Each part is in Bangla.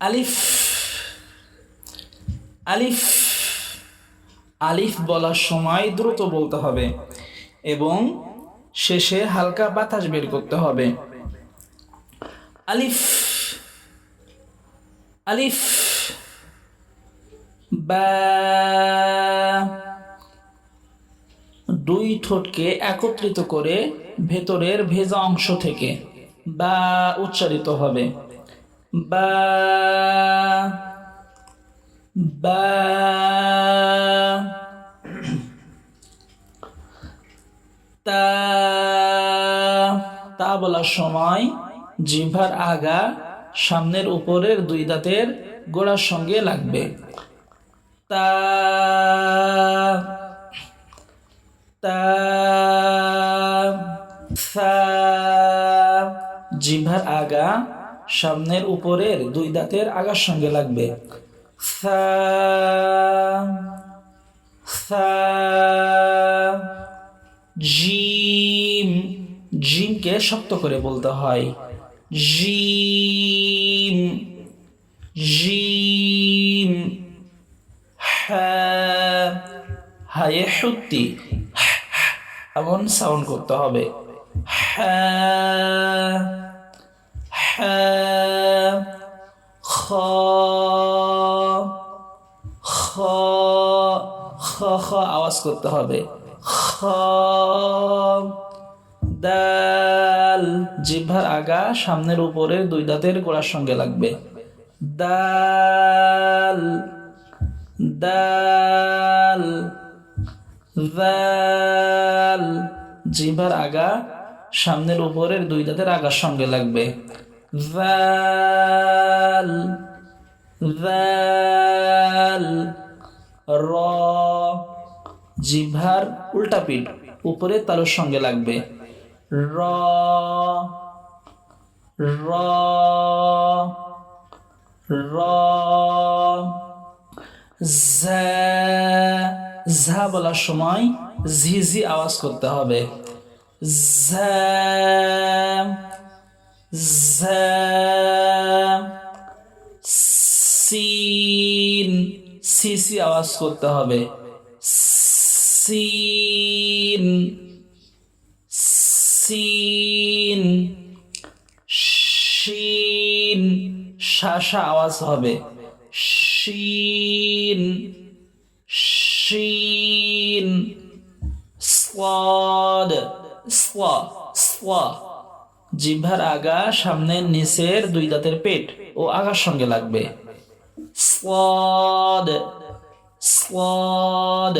আলিফ। আলিফ। আলিফ বলার সময় দ্রুত বলতে হবে এবং শেষে হালকা বাতাস বের করতে হবে। আলিফ। আলিফ। বা। দুই ঠোঁটকে একত্রিত করে ভেতরের ভেজা অংশ থেকে বা উচ্চারিত হবে। বা বা, তা তা বলার সময় জিভার আগা সামনের উপরের দুই দাঁতের গোড়ার সঙ্গে লাগবে। তা তা জিভার আগা সামনের উপরের দুই দাঁতের আগার সঙ্গে লাগবে। সা সা, জিম, জিমকে শক্ত করে বলতে হয়। জিম জিম হ্যাঁ সত্যি এমন সাউন্ড করতে হবে। হ্যাঁ খ খ খ খ আওয়াজ করতে হবে। খ, দাল জিভার আগা সামনের উপরে দুই দাঁতের গোড়ার সঙ্গে লাগবে। দাল দাল দাল জিভার আগা সামনের উপরের দুই দাঁতের আগার সঙ্গে লাগবে। দাল দাল র জিভার উল্টা পিঠ উপরে তালুর সঙ্গে লাগবে র র র ঝা ঝা বলার সময় ঝিঝি আওয়াজ করতে হবে ঝা ঝা সিন সিসি আওয়াজ করতে হবে। সিন সিন শিন শাসা আওয়াজ হবে। শিন শিন স্লাদ স্লা স্লা জিভার আগা সামনের নিচের দুই দাঁতের পেট ও আগার সঙ্গে লাগবে স্লাদ স্লাদ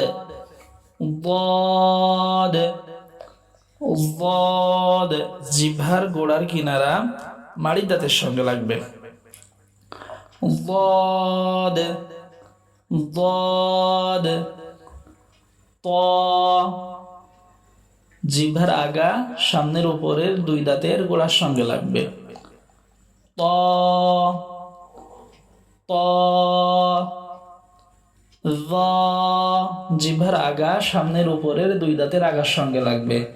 ضاد ضاد জিভার গোড়ার কিনারা মাড়ি দাঁতের সঙ্গে লাগবে ضاد ضاد ط জিভার আগা সামনের উপরের দুই দাঁতের গোড়ার সঙ্গে লাগবে। ত ত জিভার আগা সামনের উপরের দুই দাঁতের আগার সঙ্গে লাগবে।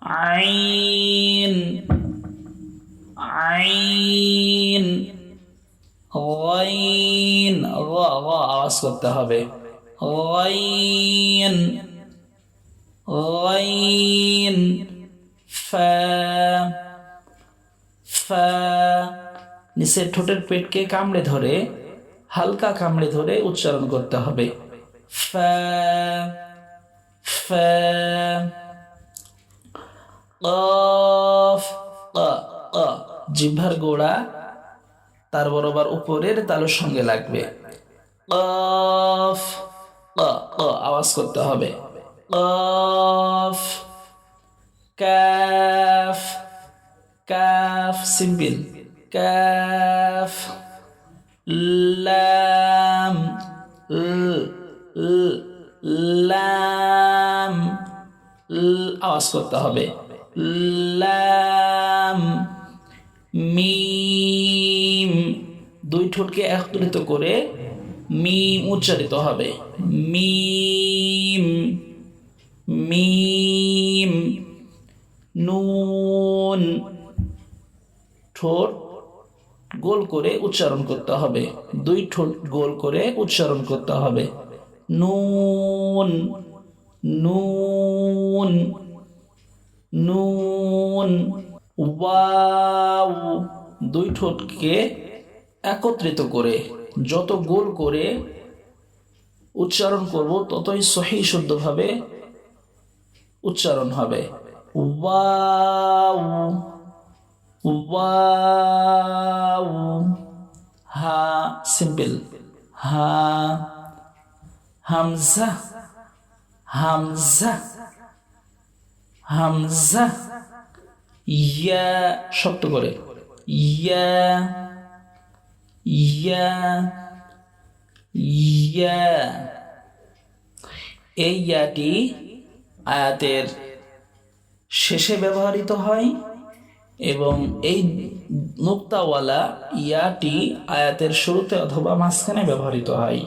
আইন আইন। গাইন গ গ আওয়াজ করতে হবে। গাইন গাইন ফা ফা। নিচের ঠোঁটের পেটকে কামড়ে ধরে, হালকা কামড়ে ধরে উচ্চারণ করতে হবে। ফা ফা। কফ, ক গোড়া তার বরাবর উপরের তালুর সঙ্গে লাগবে। কফ আওয়াজ করতে হবে। কফ কাফ কাফ সিম্পল। কাফ লাম লাম আওয়াজ করতে হবে। লাম মিম দুই ঠোঁটকে একত্রিত করে মিম উচ্চারিত হবে। মিম মিম, নুন, ঠোঁট গোল করে উচ্চারণ করতে হবে। দুই ঠোঁট গোল করে উচ্চারণ করতে হবে। নুন নুন নুন, ওয়াও দুই ঠোঁটকে একত্রিত করে, যত গোল করে উচ্চারণ করব, ততই সহি শুদ্ধভাবে উচ্চারণ হবে। ওয়াও হা, সিম্পল। হা, হামজা হামজা হামজা, ইয়া শক্ত করে। ইয়া ইয়া ইয়া এই ইয়াটি আয়াতের শেষে ব্যবহৃত হয় এবং এই নুক্তাওয়ালা ইয়াটি আয়াতের শুরুতে অথবা মাঝখানে ব্যবহৃত হয়।